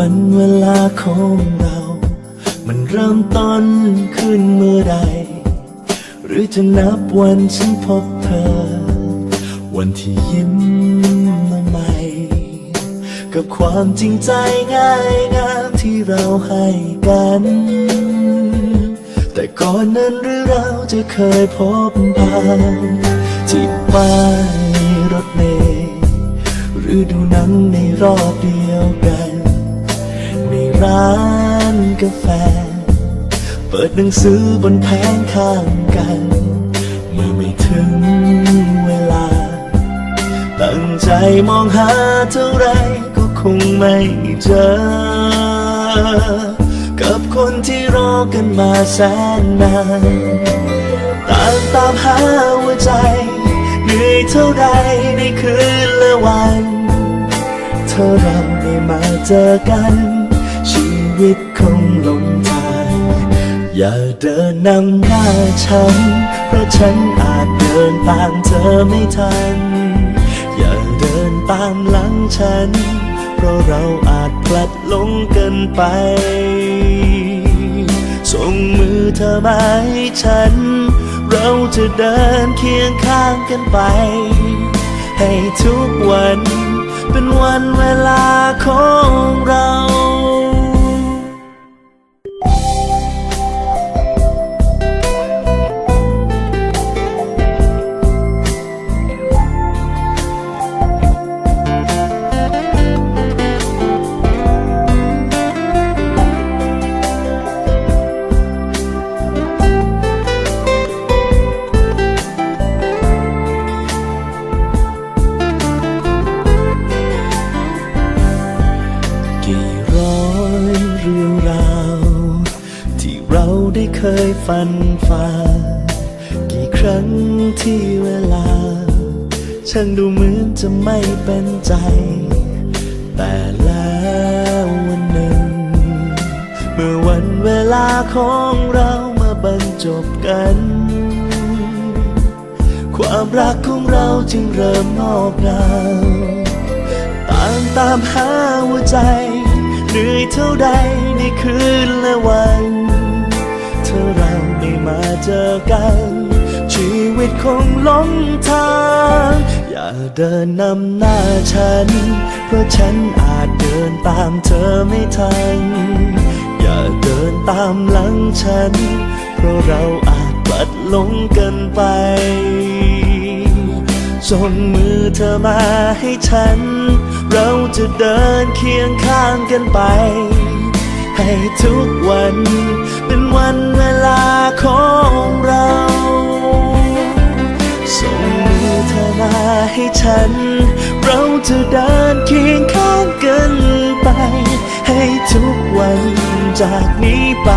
วันเวลาของเรา มันเริ่มต้นขึ้นเมื่อใด หรือจะนับวันฉันพบเธอ วันที่ยิ้มมาใหม่ กับความจริงใจง่ายงามที่เราให้กัน แต่ก่อนนั้นหรือเราจะเคยพบผ่านที่ป้ายรถเมล์หรือดูหนังในรอบเดียวาแฟ เปิดหนังสือบนแผงข้างกัน เมื่อไม่ถึงเวลา ตั้งใจมองหาเท่าไรก็คงไม่เจอ กับคนที่รอกันมาแสนนานต่างตามหาหัวใจ เหนื่อยเท่าใดในคืนและวัน เธอเราได้มาเจอกัน วิตคงลงทางอย่าเดินนำหน้าฉัน เพราะฉันอาจเดินตามเธอไม่ทัน อย่าเดินตามหลังฉัน เพราะเราอาจพลัดหลงเกินไป ส่งมือเธอมาให้ฉัน เราจะเดินเคียงข้างกันไป ให้ทุกวันเป็นวันเวลาของเรา เราได้เคยฝันฝ่ากี่ครั้งที่เวลา ช่างดูเหมือนจะไม่เป็นใจ แต่แล้ววันหนึ่ง เมื่อวันเวลาของเรามาบรรจบกัน ความรักของเราจึงเริ่มงอกงามตางตามหาหัวใจเหนื่อยเท่าใดในคืนและวัน กัน ชีวิตคงหลงทาง อย่าเดินนำหน้าฉัน เพราะฉันอาจเดินตามเธอไม่ทัน อย่าเดินตามหลังฉัน เพราะเราอาจพลัดหลงกันไปส่งมือเธอมาให้ฉัน เราจะเดินเคียงข้างกันไป ให้ทุกวัน เราจะเดินเคียงข้างกันไป ให้ทุกวันจากนี้ไป